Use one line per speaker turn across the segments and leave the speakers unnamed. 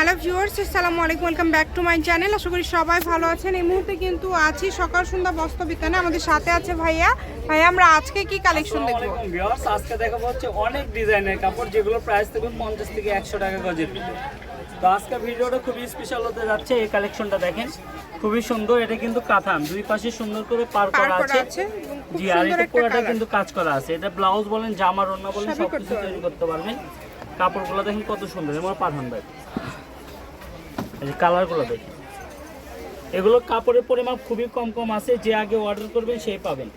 Hello viewers আসসালামু আলাইকুম welcome back to my channel. আশা করি সবাই ভালো আছেন। এই মুহূর্তে কিন্তু আছি সকাল সন্ধ্যা বস্ত্র বিতানে আমাদের সাথে আছে ভাইয়া। ভাইয়া আমরা আজকে কি কালেকশন দেখব?
ভিউয়ার্স আজকে দেখাবো হচ্ছে অনেক ডিজাইনের কাপড় যেগুলো প্রাইস থাকবে পঞ্চাশ থেকে একশো টাকা গজের ভিতরে। তো আজকে ভিডিওটা খুবই স্পেশাল হতে যাচ্ছে এই কালেকশনটা দেখেন। খুবই সুন্দর এটা কিন্তু কাথান। দুই পাশে সুন্দর করে পার করা আছে। জি আর এটা পুরোটা কিন্তু কাজ করা আছে। এটা ব্লাউজ বলেন জামা ওড়না বলেন সব কিছু তৈরি করতে পারবেন। কাপড়গুলো দেখেন কত সুন্দর এবার পাঠান ভাই। এই কালারগুলো দেখেন। এগুলো কাপড়ের পরিমাণ খুবই কম কম আছে যে আগে অর্ডার করবেন সেই পাবেন।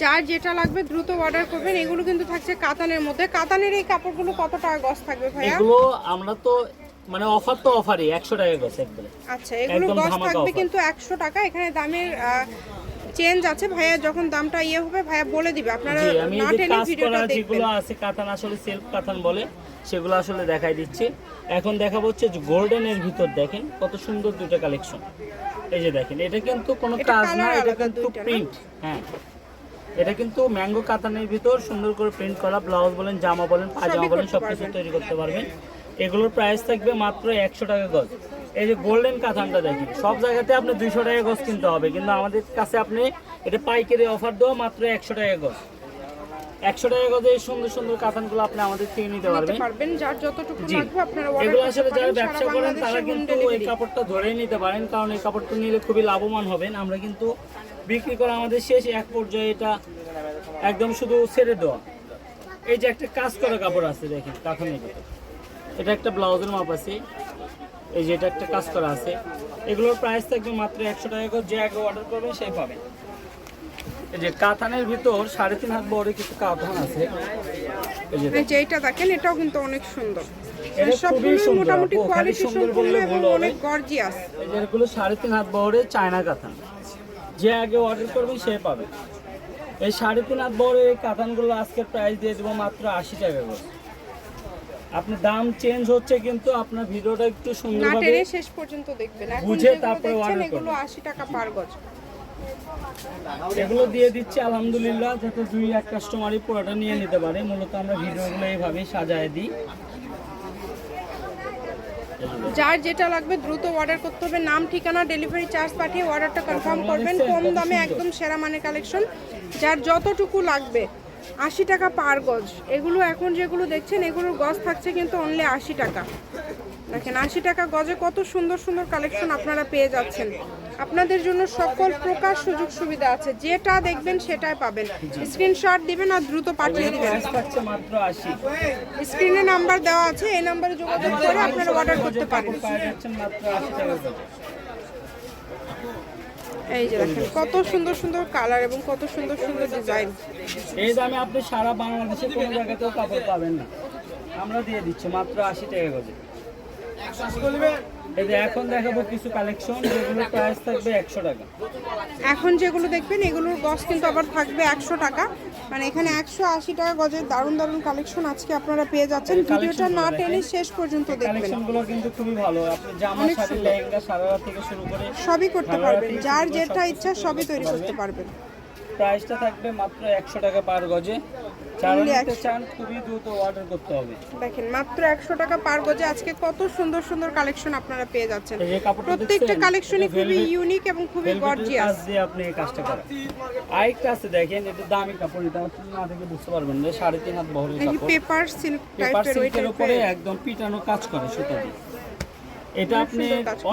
যার যেটা লাগবে দ্রুত অর্ডার করবেন। এগুলো কিন্তু থাকছে কাতানের মধ্যে। কাতানের এই কাপড়গুলো কত টাকা গস থাকবে ভাইয়া?
এগুলো আমরা তো মানে অফার তো অফারই একশো টাকা গস একবারে।
আচ্ছা এগুলো
গস
গজ থাকবে কিন্তু একশো টাকা। এখানে দামের চেঞ্জ আছে ভাইয়া যখন দামটা ইয়ে হবে ভাইয়া বলে দিবে। আপনারা না টেনে ভিডিওটা দেখবেন।
যেগুলো আছে কাতান আসলে সেলফ কাতান বলে সেগুলো আসলে দেখাই দিচ্ছি। এখন দেখাবো হচ্ছে গোল্ডেনের ভিতর দেখেন কত সুন্দর দুটো কালেকশন এই যে দেখেন এটা কিন্তু কোনো কাজ না এটা কিন্তু প্রিন্ট হ্যাঁ। এটা কিন্তু ম্যাঙ্গো কাতানের ভিতর সুন্দর করে প্রিন্ট করা ব্লাউজ বলেন জামা বলেন পাজামা বলেন সব কিছু তৈরি করতে পারবেন। এগুলোর প্রাইস থাকবে মাত্র একশো টাকা গজ। এই যে গোল্ডেন কাতানটা দেখেন সব জায়গাতে আপনি দুইশো টাকা গজ কিনতে হবে কিন্তু আমাদের কাছে আপনি এটা পাইকারি অফার দেওয়া মাত্র একশো টাকা গজ একশো টাকা গজে এই সুন্দর সুন্দর কাতানগুলো আপনি আমাদের থেকে নিতে পারবেন।
পারবেন যার যতটুকু লাগবে আপনারা
এগুলো আসলে যারা ব্যবসা করেন তারা কিন্তু এই কাপড়টা ধরেই নিতে পারেন কারণ এই কাপড়টা নিলে খুবই লাভবান হবেন। আমরা কিন্তু বিক্রি করা আমাদের শেষ এক পর্যায়ে এটা একদম শুধু ছেড়ে দেওয়া। এই যে একটা কাজ করা কাপড় আছে দেখেন কাঠানি এটা একটা ব্লাউজের মাপ আছে। এই যে এটা একটা কাজ করা আছে। এগুলোর প্রাইস থাকবে মাত্র একশো টাকা করে যে আগে অর্ডার করবেন সেই পাবে। এই যে কাতানের ভিতর সাড়ে তিন হাত বড় কিছু কাতান আছে। এই যে
এইটা দেখেন এটাও কিন্তু অনেক সুন্দর। সবগুলো মোটামুটি কোয়ালিটি
সুন্দর
সম্পূর্ণ
বললে
এবং অনেক গর্জিয়াস
এগুলো সাড়ে তিন হাত চায়না কাতান যে আগে অর্ডার সে পাবে। এই সাড়ে তিন হাত বহরের এই কাতানগুলো আজকের প্রাইস দিয়ে দেবো মাত্র আশি টাকা করে। আপনার দাম চেঞ্জ হচ্ছে কিন্তু আপনার ভিডিওটা একটু
না
সুন্দরভাবে
টেনে শেষ পর্যন্ত দেখবেন। এখন
বুঝে তারপরে order
এগুলো
করবেন।
আশি টাকা পার গজ।
এগুলো দিয়ে দিচ্ছি আলহামদুলিল্লাহ যাতে দুই এক কাস্টমারই পুরোটা নিয়ে নিতে পারে। মূলত আমরা ভিডিওগুলো এইভাবেই সাজায় দিই।
যার যেটা লাগবে দ্রুত অর্ডার করতে হবে। নাম ঠিকানা ডেলিভারি চার্জ পাঠিয়ে অর্ডারটা কনফার্ম করবেন। কম দামে একদম সেরা মানের কালেকশন যার যতটুকু লাগবে আশি টাকা পার গজ। এগুলো এখন যেগুলো দেখছেন এগুলোর গজ থাকছে কিন্তু অনলি আশি টাকা। দেখেন আশি টাকা গজে কত সুন্দর সুন্দর কালেকশন আপনারা পেয়ে যাচ্ছেন। আপনাদের জন্য সকল প্রকার সুযোগ সুবিধা আছে। যেটা দেখবেন সেটাই পাবেন। স্ক্রিনশট দিবেন আর দ্রুত পাঠিয়ে দিবেন। স্ক্রিনে নাম্বার দেওয়া আছে এই নাম্বারে যোগাযোগ করে আপনারা অর্ডার করতে পারেন
কাপড় পাওয়া যাচ্ছে মাত্র আশি টাকা করে
এই যে দেখেন কত সুন্দর সুন্দর কালার এবং কত সুন্দর সুন্দর ডিজাইন
এই দামে আপনি সারা বাংলাদেশে কোনো জায়গাতেও কাপড় পাবেন না। আমরা দিয়ে দিচ্ছি মাত্র আশি টাকা গজে এই যে এখন দেখাবো কিছু কালেকশন যেগুলো প্রাইস থাকবে একশো টাকা।
এখন যেগুলো দেখবেন এগুলোর গজ কিন্তু আবার থাকবে একশো টাকা। মানে এখানে একশো আশি টাকা গজের দারুণ দারুণ কালেকশন আজকে আপনারা পেয়ে যাচ্ছেন। ভিডিওটা না টেনে শেষ পর্যন্ত দেখবেন।
কিন্তু খুবই ভালো। আপনি জামা শাড়ি লেহেঙ্গা সারারা থেকে শুরু করে
সবই করতে পারবেন। যার যেটা ইচ্ছা সবই তৈরি করতে পারবেন।
প্রাইসটা থাকবে মাত্র একশো টাকা পার গজে। যারা নিতে
100
চান খুবই দ্রুত অর্ডার করতে হবে।
দেখেন মাত্র একশো টাকা পার গজে আজকে কত সুন্দর সুন্দর কালেকশন আপনারা পেয়ে যাচ্ছেন। প্রত্যেকটা
দেখছেন?
কালেকশনই
এটা
খুবই ইউনিক এবং খুবই গর্জিয়াস
দিয়ে আপনি এই কাজটা করেন। আরেকটা আছে দেখেন এটা দামি কাপড় এটা আপনি না দেখে বুঝতে পারবেন না। সাড়ে তিন হাত বহরের কাপড়।
পেপার সিল্ক টাইপের
উপরে একদম পিটানো কাজ করে সুতা দিয়ে। এটা আপনি।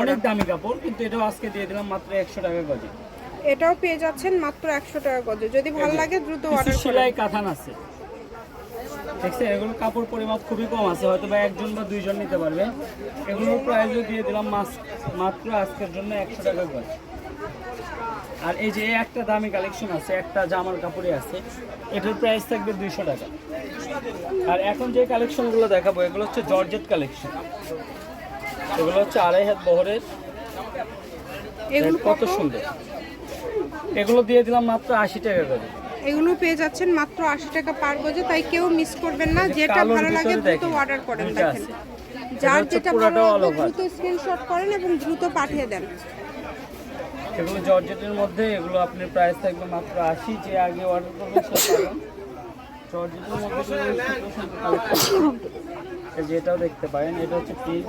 অনেক দামি কাপড় কিন্তু এটাও আজকে দিয়ে দিলাম মাত্র একশো টাকা গজে।
এটাও পেয়ে যাচ্ছেন মাত্র একশো টাকা গজে। যদি ভালো লাগে দ্রুত অর্ডার
সেলাই কাঁথান আছে। দেখছেন এগুলো কাপড় পরিমাপ খুবই কম আছে হয়তো বা একজন বা দুইজন নিতে পারবে। এগুলোর প্রাইসও দিয়ে দিলাম মাত্র আজকের জন্য একশো টাকা করে আর এই যে একটা দামি কালেকশন আছে একটা জামার কাপড়ে আছে এটার প্রাইস থাকবে দুইশো টাকা। আর এখন যে কালেকশনগুলো দেখাবো এগুলো হচ্ছে জর্জেট কালেকশন। এগুলো হচ্ছে আড়াই হাত বহরের। কত? সুন্দর। এগুলো দিয়ে দিলাম মাত্র আশি টাকা করে।
এগুলো পেয়ে যাচ্ছেন মাত্র আশি টাকা পার গজে তাই কেউ মিস করবেন না। যেটা ভালো লাগে দ্রুত অর্ডার করেন দেখেন। যার যেটা ভালো লাগবে দ্রুত স্ক্রিনশট করেন এবং দ্রুত পাঠিয়ে দেন।
এগুলো জর্জেটের মধ্যে এগুলো আপনার প্রাইস থাকবে মাত্র আশি যে আগে অর্ডার করবেন সে পাবেন। জর্জেটের মধ্যে কিন্তু সুন্দর সুন্দর collection। এই যে এটাও দেখতে পারেন এটা হচ্ছে পিস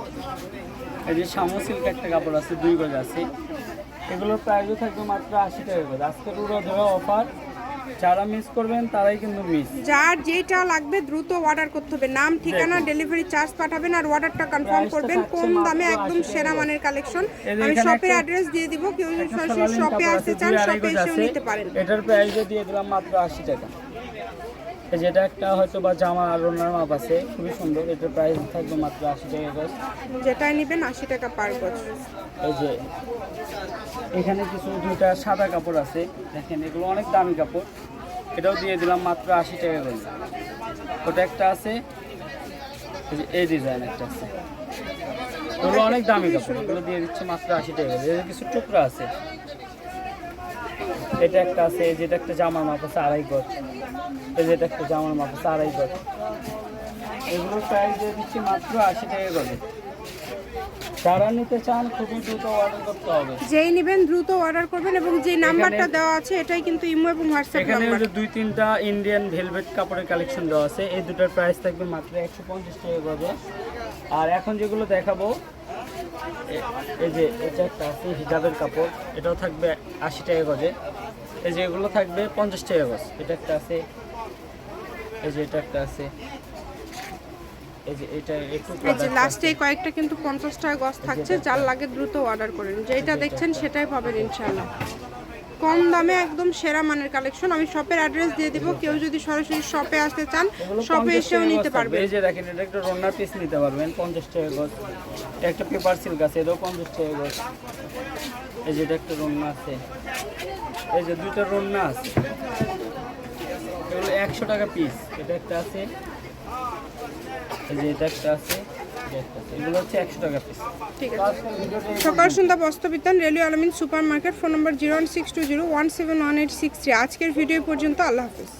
এই যে সামো সিল্ক একটা কাপড় আছে দুই গজ আছে। এগুলোর প্রাইসও থাকবে মাত্র আশি টাকা করে। আজকের উড়ো দেওয়া অফার যারা মিস করবেন তারাই কিন্তু মিস
যার যেটা লাগবে দ্রুত অর্ডার করতে হবে। নাম ঠিকানা ডেলিভারি চার্জ পাঠাবেন আর অর্ডারটা কনফার্ম করবেন কম দামে একদম সেরা মানের কালেকশন আমি শপের অ্যাড্রেস দিয়ে দিব। কেউ যদি সরাসরি শপে আসতে চান শপে এসেও নিতে পারেন।
এটার প্রাইসও দিয়ে দিলাম মাত্র আশি টাকা। যেটা একটা হয়তো বা জামা আর ওনার মাপ আছে খুবই সুন্দর। এটার প্রাইস থাকবে মাত্র আশি টাকা গজ
যেটাই নেবেন আশি টাকা পার গজ।
এই যে এখানে কিছু দুইটা সাদা কাপড় আছে। দেখেন এগুলো অনেক দামি কাপড়। এটাও দিয়ে দিলাম মাত্র আশি টাকা করে। ওটা একটা আছে। এই ডিজাইন একটা আছে। ওগুলো অনেক দামি কাপড়। এগুলো দিয়ে দিচ্ছে মাত্র আশি টাকা এর কিছু টুকরা আছে। এটা একটা আছে এই যেটা একটা জামার মাপ আছে আড়াই গজ। এই যেটা একটা জামার মাপ আছে আড়াই গজ। এগুলো প্রাইস দিয়ে দিচ্ছি মাত্র আশি টাকা করে যারা নিতে চান খুবই দ্রুত অর্ডার করতে হবে।
যেই নেবেন দ্রুত অর্ডার করবেন এবং যে নাম্বারটা দেওয়া আছে এটাই কিন্তু ইমো এবং হোয়াটসঅ্যাপ নাম্বার।
যে দুই তিনটা ইন্ডিয়ান ভেলভেট কাপড়ের কালেকশন দেওয়া আছে। এই দুটোর প্রাইস থাকবে মাত্র একশো পঞ্চাশ টাকা গজে। আর এখন যেগুলো দেখাবো এই যে এটা একটা আছে হিজাবের কাপড় এটাও থাকবে আশি টাকা গজে। এই যে এগুলো থাকবে পঞ্চাশ টাকা গজ। এটা একটা আছে এই যে এটা একটা আছে। এই যে এটা একটু
এই যে লাস্টে কয়েকটা কিন্তু পঞ্চাশ টাকা গজ থাকছে যার লাগে দ্রুত অর্ডার করেন। যেটা দেখছেন সেটাই পাবেন ইনশাল্লাহ কম দামে একদম সেরা মানের কালেকশন। আমি শপের অ্যাড্রেস দিয়ে দিব কেউ যদি সরাসরি শপে আসতে চান শপে এসেও নিতে। পারবেন
এই যে দেখেন এটা একটা রন্নার পিস নিতে পারবেন পঞ্চাশ টাকা গজ এটা একটা পেপার সিল্ক আছে এটাও পঞ্চাশ টাকা গজ এই যে এটা একটা রন্না আছে। এই যে দুইটা রন্না আছে। এগুলো একশো টাকা পিস এটা একটা আছে। এই যে এটা একটা
আছে। সকাল সন্ধ্যা বস্ত্রবিতান railway Alamin super market phone number zero one six two zero one seven one eight six three. আজকের ভিডিও পর্যন্ত, আল্লাহ হাফিজ।